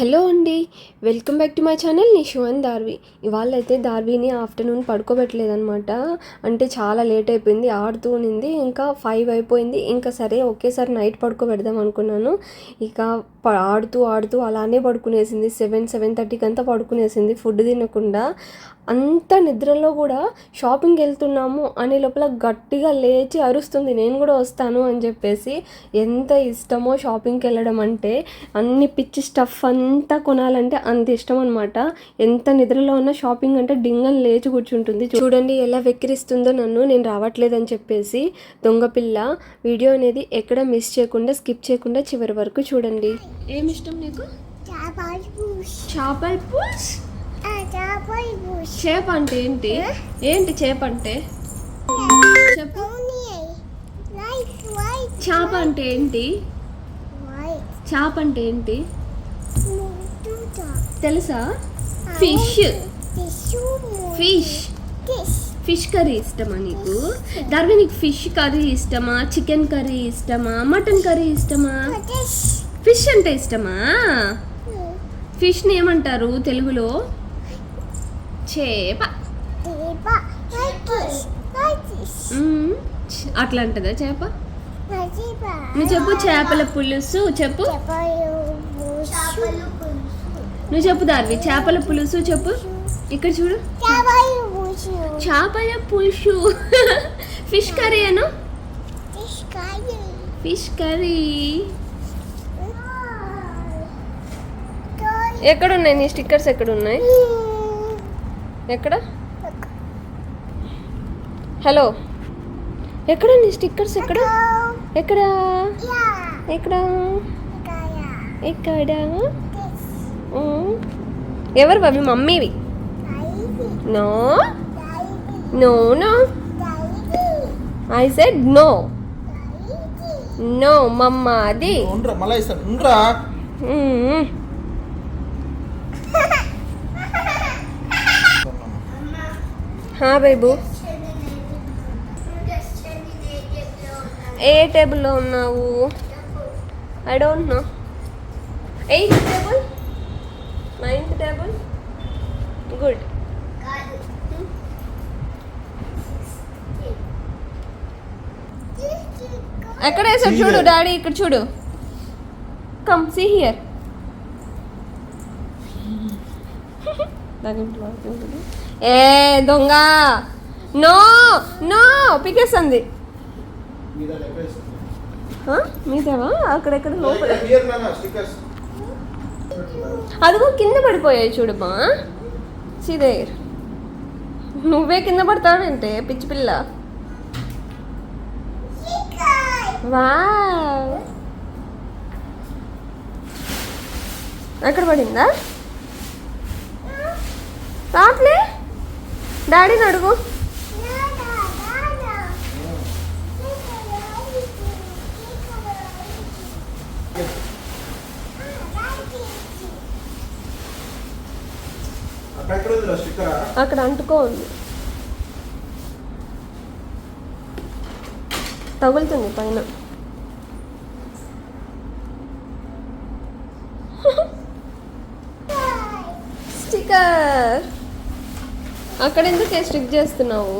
Hello అండి welcome back to my channel. Nishu and Darvi ఇవాళ అయితే దార్విని ఆఫ్టర్నూన్ పడుకోబెట్టలేదనమాట అంటే చాలా లేట్ అయిపోయింది ఆడుతూ ఉండింది ఇంకా ఫైవ్ అయిపోయింది. ఇంకా సరే ఒకేసారి నైట్ పడుకోబెడదాం అనుకున్నాను. ఇక ప- ఆడుతూ ఆడుతూ అలానే పడుకునేసింది. సెవెన్ సెవెన్ థర్టీకి అంతా పడుకునేసింది ఫుడ్ తినకుండా. అంత నిద్రలో కూడా షాపింగ్కి వెళ్తున్నాము అనే లోపల గట్టిగా లేచి అరుస్తుంది నేను కూడా వస్తాను అని చెప్పేసి. ఎంత ఇష్టమో షాపింగ్కి వెళ్ళడం అంటే అన్ని పిచ్చి స్టఫ్ అంతా కొనాలంటే అంత ఇష్టం అనమాట ఎంత నిద్రలో ఉన్న షాపింగ్ అంటే డింగన్ లేచి కూర్చుంటుంది. చూడండి ఎలా వెక్కిరిస్తుందో నన్ను నేను రావట్లేదని చెప్పేసి దొంగపిల్ల వీడియో అనేది ఎక్కడ మిస్ చేయకుండా స్కిప్ చేయకుండా చివరి వరకు చూడండి. ఏమి ఇష్టం నీకు? చేపల చేప అంటే ఏంటి? ఏంటి చేప అంటే? చెప్పు. చేప అంటే ఏంటి? చేప అంటే ఏంటి? తెలుసా? ఫిష్ ఫిష్ ఫిష్ కర్రీ ఇష్టమా నీకు? దాని నీకు ఫిష్ కర్రీ ఇష్టమా? చికెన్ కర్రీ ఇష్టమా? మటన్ కర్రీ ఇష్టమా? ఫిష్ అంటే ఇష్టమా? ఫిష్ని ఏమంటారు తెలుగులో? చేప. అట్లా అంటదా చేప చేప? నువ్వు చెప్పు చేపల పులుసు చెప్పు. నువ్వు చెప్పు దార్వి చేపల పులుసు చెప్పు. ఇక్కడ చూడు. చేపల పులుసు. ఫిష్ కర్రీ అను. Fish curry. ఎక్కడ ఉన్నాయి నీ స్టిక్కర్స్ ఎక్కడ ఉన్నాయి ఎక్కడ? హలో. ఎక్కడ నీ స్టిక్కర్స్ ఎక్కడ? ఎక్కడ? ఎక్కడ? ఎక్కడ. ఎవరు అవి మమ్మీవి? No. No no. I said no. No మమ్మ అది. హా బేబు. ఏ టేబుల్లో ఉన్నావు? I don't know eighth table ninth table good ఎక్కడ వేసాడు చూడు. డాడీ ఇక్కడ చూడు. కమ్ సి హియర్ ఏ దొంగ. No no పికేస్తుంది. మీదేవా అక్కడెక్కడ లోపల. అదిగో కింద పడిపోయాయి చూడమ్మా. సిదేర్ నువ్వే కింద పడతావంటే పిచ్చి పిల్ల. వావ్ ఎక్కడ పడిందా? రాట్లే డాడీని అడుగు. అక్కడ అంటుకోండి అంటుకో ఉంది. తగులుతుంది పైన. స్టిక్కర్. అక్కడ ఎందుకే స్టిక్ చేస్తున్నావు?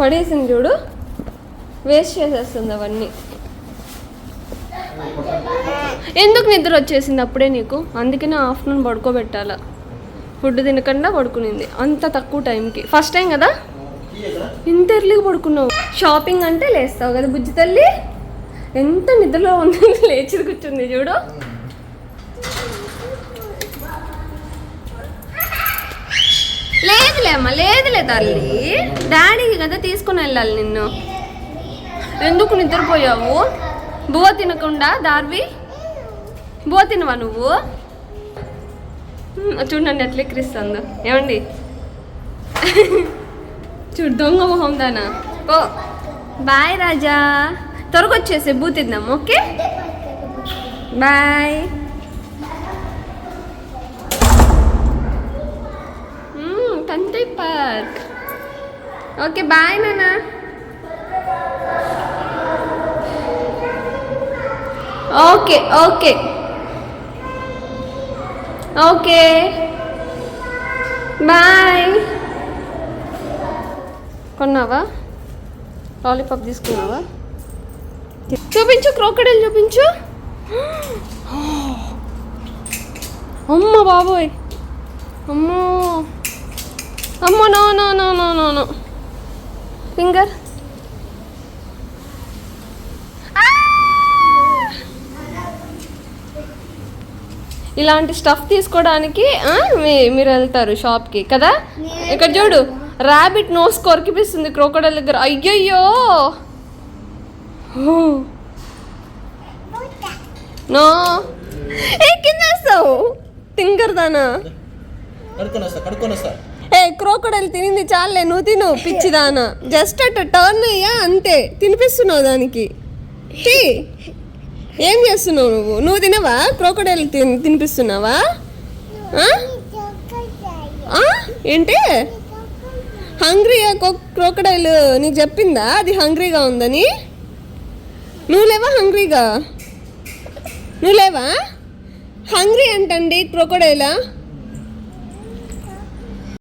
పడేసింది చూడు. వేస్ట్ చేసేస్తుంది అవన్నీ. ఎందుకు నిద్ర వచ్చేసింది అప్పుడే నీకు? అందుకనే ఆఫ్టర్నూన్ పడుకోబెట్టాల? ఫుడ్ తినకుండా పడుకునింది. అంత తక్కువ టైంకి. ఫస్ట్ టైం కదా? ఇంత ఎర్లీగా పడుకున్నావు. షాపింగ్ అంటే లేస్తావు కదా బుజ్జి తల్లి? ఎంత నిద్రలో ఉంది లేచి కూర్చుంది చూడు. లేదులే అమ్మ లేదులే తల్లి. డాడీకి కదా తీసుకుని వెళ్ళాలి నిన్ను. ఎందుకు నిద్రపోయావు? బువ్వ తినకుండా దార్వి? బువ్వ తినవా నువ్వు? చూడండి ఎట్లా ఎక్కిరిస్తుందో. ఏమండి? చూడు దొంగ మొహం దానా? ఓ బాయ్ రాజా. త్వరగా వచ్చేసి బూ తిందాం okay? Bye. Country park. Okay bye నాన్న. Okay okay. ఓకే. బాయ్. కొన్నావా? లాలీపాప్ తీసుకున్నావా? చూపించు క్రోకడైల్ చూపించు. అమ్మ బాబోయ్. అమ్మో. అమ్మో no no no no no no. Finger. ఇలాంటి స్టఫ్ తీసుకోవడానికి మీరు వెళ్తారు షాప్కి కదా? ఇక్కడ చూడు ర్యాబిట్ నోస్ కొరికిపిస్తుంది క్రోకడైల్ దగ్గర. అయ్యయ్యో. నో. ఏ కింద వేస్తావు? తింగర్ దానా కడుక్కొని వస్తా కడుక్కొని వస్తా ఏ క్రోకడైల్ తినింది చాలే నువ్వు తిను పిచ్చిదానా. జస్ట్ అట్ట టర్న్ అయ్యా అంతే. తినిపిస్తున్నావు దానికి. ఏం చేస్తున్నావు నువ్వు? నువ్వు తినవా? క్రోకడైల్ తిన్ తినిపిస్తున్నావా? ఏంటి? హంగ్రీ క్రోకడైల్ నీకు చెప్పిందా? అది హంగ్రీగా ఉందని? నువ్వు లేవా హంగ్రీగా? నువ్వు లేవా? హంగ్రీ అంటండి క్రోకడైలా?